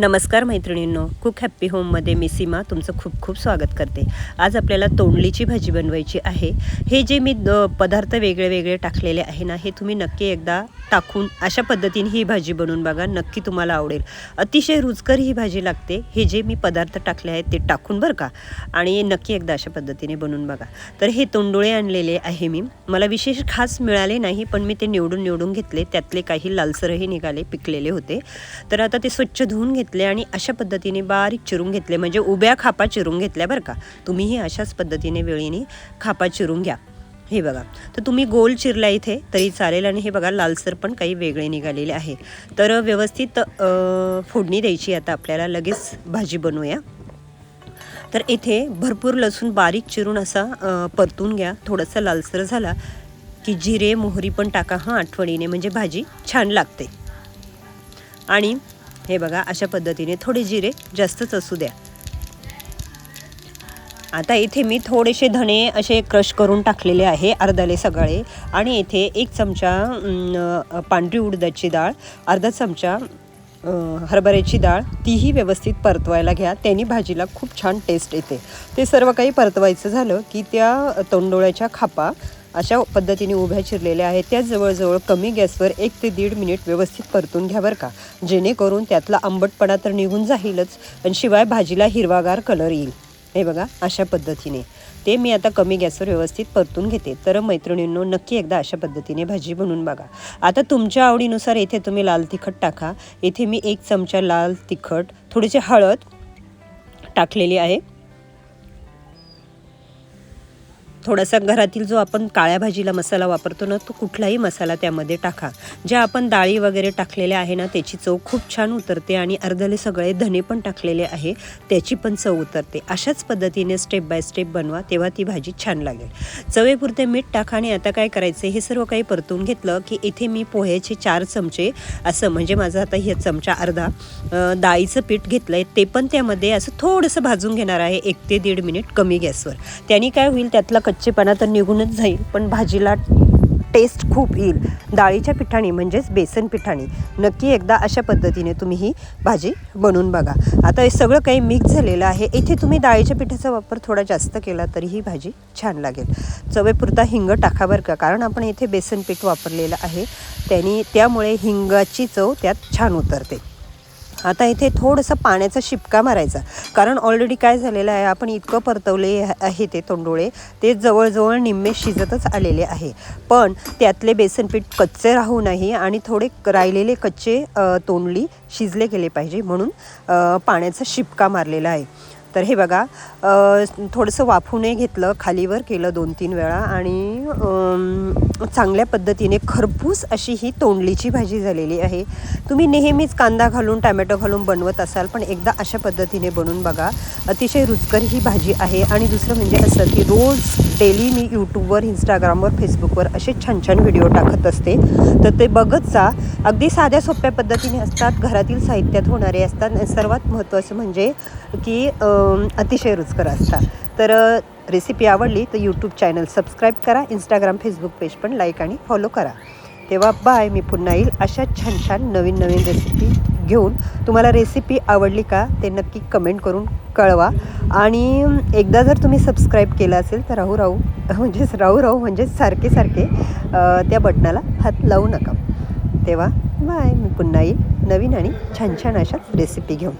नमस्कार मैत्रिणींनो cook happy होममध्ये मी सीमा तुमचं खूप खूप स्वागत करते. आज आपल्याला तोंडलीची भाजी बनवायची आहे. हे जे मी द- पदार्थ वेगळे वेगळे टाकलेले आहे ना हे तुम्ही नक्की एकदा टाकून अशा पद्धतीने ही भाजी बनवून बघा नक्की तुम्हाला आवडेल. अतिशय रुचकर ही भाजी लागते. हे जे मी पदार्थ टाकले आहेत ते टाकून बरं का? आणि नक्की एकदा अशा पद्धतीने बनवून बघा. तर हे तोंडोळे आणलेले आहे मी. मला विशेष खास मिळाले नाही पण मी ते निवडून निवडून घेतले. त्यातले काही लालसरही निघाले पिकलेले होते. तर आता ते स्वच्छ धुवून घेतले. आणि अशा पद्धतीने बारीक चिरून घेतले. म्हणजे उभ्या खापा चिरून घेतल्या बरं का. तुम्हीही अशाच पद्धतीने वेळीने खापा चिरून घ्या. हे बघा. तर तुम्ही गोल चिरला इथे तरी चालेल. आणि हे बघा लालसर पण काही वेगळे निघालेले आहे. तर व्यवस्थित फोडणी द्यायची आता आपल्याला. लगेच भाजी बनवूया. तर इथे भरपूर लसूण बारीक चिरून असा परतून घ्या. थोडंसं लालसर झाला की जिरे मोहरी पण टाका. हां आठवणीने. म्हणजे भाजी छान लागते. आणि हे बघा अशा पद्धतीने थोडे जिरे जास्तच असू द्या. आता इथे मी थोडेसे धणे असे क्रश करून टाकलेले आहे अर्धाले सगळे. आणि इथे एक चमचा पांढरी उडदाची डाळ अर्धा चमचा हरभऱ्याची डाळ तीही व्यवस्थित परतवायला घ्या. त्यांनी भाजीला खूप छान टेस्ट येते. ते सर्व काही परतवायचं झालं की त्या तोंडोळ्याच्या खापा अशा पद्धतीने उभ्या चिरलेल्या आहेत. त्या जवळजवळ कमी गॅसवर एक ते दीड मिनिट व्यवस्थित परतून घ्या बरं का. जेणेकरून त्यातला आंबटपणा तर निघून जाईलच आणि शिवाय भाजीला हिरवागार कलर येईल. हे बघा अशा पद्धतीने. ते मी आता कमी गॅसवर व्यवस्थित परतून घेते. तर मैत्रिणींनो नक्की एकदा अशा पद्धतीने भाजी बनवून बघा. आता तुमच्या आवडीनुसार येथे तुम्ही लाल तिखट टाका. येथे मी एक चमचा लाल तिखट थोडीशी हळद टाकलेली आहे. थोडासा घरातील जो आपण काळ्या भाजीला मसाला वापरतो ना तो कुठलाही मसाला त्यामध्ये टाका. ज्या आपण डाळी वगैरे टाकलेल्या आहे ना त्याची चव खूप छान उतरते आणि अर्धले सगळे धने पण टाकलेले आहे त्याची पण चव उतरते. अशाच पद्धतीने स्टेप बाय स्टेप बनवा तेव्हा ती भाजी छान लागेल. चवेपुरते मीठ टाका आणि आता काय करायचं हे सर्व काही परतून घेतलं की इथे मी पोह्याचे चार चमचे असं म्हणजे माझा आता हे चमचा अर्धा डाळीचं पीठ घेतलं आहे ते पण त्यामध्ये असं थोडंसं भाजून घेणार आहे एक ते दीड मिनिट कमी गॅसवर. त्याने काय होईल त्यातला कच्चेपणा तर निघूनच जाईल पण भाजीला टेस्ट खूप येईल. डाळीच्या पिठाणी म्हणजेच बेसन पिठाणी नक्की एकदा अशा पद्धतीने तुम्ही ही भाजी बनवून बघा. आता हे सगळं काही मिक्स झालेलं आहे. इथे तुम्ही डाळीच्या पिठाचा वापर थोडा जास्त केला तरी ही भाजी छान लागेल. चवेपुरता हिंग टाका बरं का कारण आपण इथे बेसन पीठ वापरलेलं आहे. त्यांनी त्यामुळे हिंगाची चव त्यात छान उतरते. आता इथे थोडंसं पाण्याचा शिपका मारायचा. कारण ऑलरेडी काय झालेलं आहे आपण इतकं परतवले आहे ते तोंडोळे ते जवळजवळ निम्मे शिजतच आलेले आहे. पण त्यातले बेसनपीठ कच्चे राहू नाही आणि थोडे राहिलेले कच्चे तोंडली शिजले गेले पाहिजे म्हणून पाण्याचा शिपका मारलेला आहे. तर हे बघा थोडंसं वाफूनही घेतलं खालीवर केलं दोन तीन वेळा आणि चांगल्या पद्धतीने खरपूस अशी ही तोंडलीची भाजी झालेली आहे. तुम्ही नेहमीच कांदा घालून टॅमॅटो घालून बनवत असाल पण एकदा अशा पद्धतीने बनवून बघा अतिशय रुचकर ही भाजी आहे. आणि दुसरं म्हणजे असं की रोज डेली मी यूट्यूबवर इंस्टाग्रामवर फेसबुकवर असे छान छान व्हिडिओ टाकत असते. तर ते बघत जा. अगदी साध्या सोप्या पद्धतीने असतात. घरातील साहित्यात होणारे असतात. सर्वात महत्त्वाचं म्हणजे की अतिशय रुचकर असतात. तर रेसिपी आवडली तर यूट्यूब चॅनल सबस्क्राईब करा इंस्टाग्राम फेसबुक पेज पण लाईक आणि फॉलो करा. तेव्हा बाय मी पुन्हा येईल अशा छान छान नवीन नवीन रेसिपी घेऊन. तुम्हाला रेसिपी आवडली का ते नक्की कमेंट करून कळवा. आणि एकदा जर तुम्ही सबस्क्राईब केलं असेल तर राहू राहू म्हणजेच राहू राहू म्हणजेच सारखे सारखे त्या बटनाला हात लावू नका. तेव्हा बाय मी पुन्हा येईल नवीन आणि छान छान अशाच रेसिपी घेऊन.